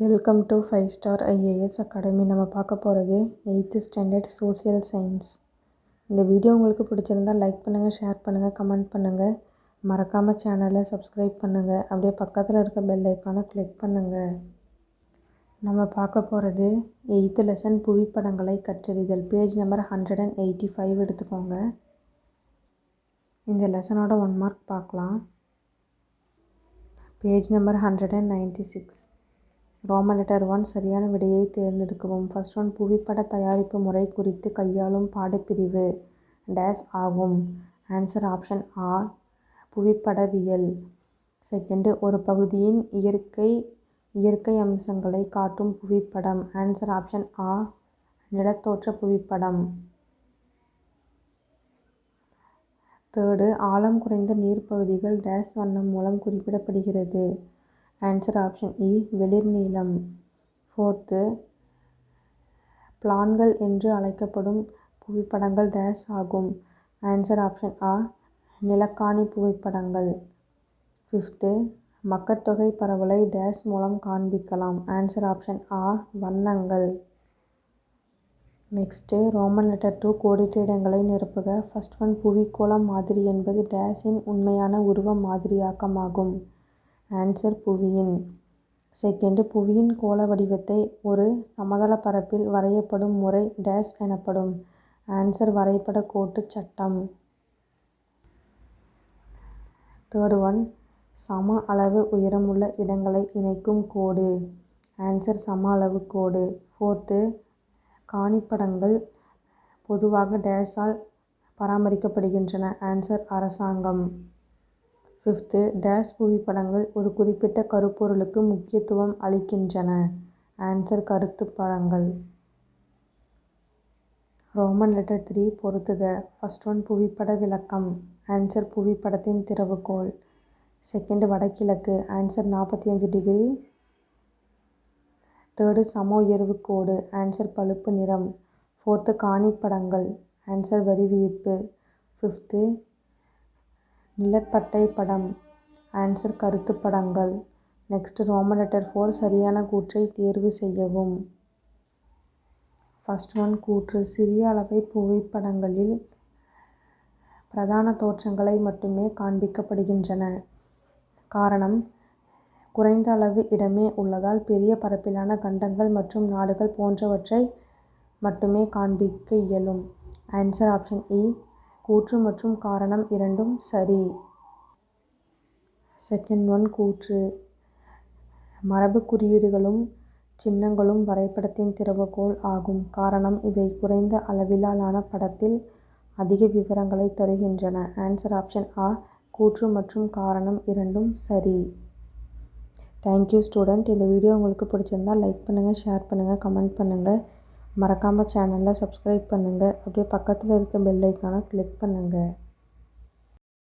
Welcome to five star IAS academy நம்ம பார்க்க போகிறது எயித்து ஸ்டாண்டர்ட் சோசியல் சயின்ஸ் இந்த வீடியோ உங்களுக்கு பிடிச்சிருந்தால் லைக் பண்ணுங்கள் ஷேர் பண்ணுங்கள் கமெண்ட் பண்ணுங்கள் மறக்காமல் சேனலை சப்ஸ்கிரைப் பண்ணுங்கள் அப்படியே பக்கத்தில் இருக்க பெல் ஐக்கானை கிளிக் பண்ணுங்கள் நம்ம பார்க்க போகிறது எயித்து லெசன் புவிப்படங்களை கற்றறிதல். Page number hundred and eighty five எடுத்துக்கோங்க. இந்த லெசனோட ஒன் மார்க் பார்க்கலாம். Page number hundred and ninety six Roman letter one சரியான விடையை தேர்ந்தெடுக்கவும். ஃபர்ஸ்ட் ஒன் புவிப்பட தயாரிப்பு முறை குறித்து கையாளும் பாடப்பிரிவு டேஸ் ஆகும். ஆன்சர் ஆப்ஷன் ஆ புவிப்படவியல். செகண்டு ஒரு பகுதியின் இயற்கை இயற்கை அம்சங்களை காட்டும் புவிப்படம். ஆன்சர் ஆப்ஷன் ஆ நிலத்தோற்ற புவிப்படம். தேர்டு ஆழம் குறைந்த நீர்ப்பகுதிகள் டேஸ் வண்ணம் மூலம் குறிப்பிடப்படுகிறது. ஆன்சர் ஆப்ஷன் இ வெளிர் நீலம் ஃபோர்த்து பிளான்கள் என்று அழைக்கப்படும் புவிப்படங்கள் டேஸ் ஆகும். ஆன்சர் ஆப்ஷன் ஆ நிலக்காணி புவிப்படங்கள் ஃபிஃப்த்து மக்கட்தொகை பரவலை டேஸ் மூலம் காண்பிக்கலாம். ஆன்சர் ஆப்ஷன் ஆ வண்ணங்கள் நெக்ஸ்ட்டு ரோமன் லெட்டர் டூ கோடிட்ட இடங்களை நிரப்புக. ஃபர்ஸ்ட் ஒன் புவிக்கோளம் மாதிரி என்பது டேஸின் உண்மையான உருவ மாதிரியாக்கமாகும். ஆன்சர் புவியின். செகண்டு புவியின் கோள வடிவத்தை ஒரு சமதள பரப்பில் வரையப்படும் முறை டேஸ் எனப்படும். ஆன்சர் வரைபட கோட்டு சட்டம். தேர்டு ஒன் சம அளவு உயரமுள்ள இடங்களை இணைக்கும் கோடு. ஆன்சர் சம அளவு கோடு. ஃபோர்த்து காணிப்படங்கள் பொதுவாக டேஸால் பராமரிக்கப்படுகின்றன. ஆன்சர் அரசாங்கம். ஃபிஃப்த்து டேஸ் புவிப்படங்கள் ஒரு குறிப்பிட்ட கருப்பொருளுக்கு முக்கியத்துவம் அளிக்கின்றன. ஆன்சர் கருத்து படங்கள். ரோமன் லெட்டர் த்ரீ பொருத்துக. ஃபர்ஸ்ட் ஒன் புவிப்பட விளக்கம். ஆன்சர் புவிப்படத்தின் திறவுகோல் செகண்ட் வடகிழக்கு. ஆன்சர் நாற்பத்தி அஞ்சு டிகிரி தேர்டு சம உயர்வு கோடு. ஆன்சர் பழுப்பு நிறம். ஃபோர்த்து காணிப்படங்கள் ஆன்சர் வரி விதிப்பு. ஃபிஃப்த்து நிலப்பட்டை படம் ஆன்சர் கருத்து படங்கள். நெக்ஸ்ட் ரோமன் லெட்டர் ஃபோர் சரியான கூற்றை தேர்வு செய்யவும். ஃபஸ்ட் ஒன் கூற்று. சிறிய அளவை புவிப்படங்களில் பிரதான தோற்றங்களை மட்டுமே காண்பிக்கப்படுகின்றன. காரணம் குறைந்த அளவு இடமே உள்ளதால் பெரிய பரப்பிலான கண்டங்கள் மற்றும் நாடுகள் போன்றவற்றை மட்டுமே காண்பிக்க இயலும். ஆன்சர் ஆப்ஷன் இ கூற்று மற்றும் காரணம் இரண்டும் சரி. செகண்ட் ஒன் கூற்று. மரபு குறியீடுகளும் சின்னங்களும் வரைபடத்தின் திறவுகோல் ஆகும். காரணம் இவை குறைந்த அளவிலான படத்தில் அதிக விவரங்களை தருகின்றன. ஆன்சர் ஆப்ஷன் ஆ கூற்று மற்றும் காரணம் இரண்டும் சரி. தேங்க்யூ ஸ்டூடெண்ட் இந்த வீடியோ உங்களுக்கு பிடிச்சிருந்தால் லைக் பண்ணுங்கள் ஷேர் பண்ணுங்கள் கமெண்ட் பண்ணுங்கள் மறக்காமல் சேனலை சப்ஸ்கிரைப் பண்ணுங்கள் அப்படியே பக்கத்தில் இருக்க பெல் ஐக்கானை கிளிக் பண்ணுங்கள்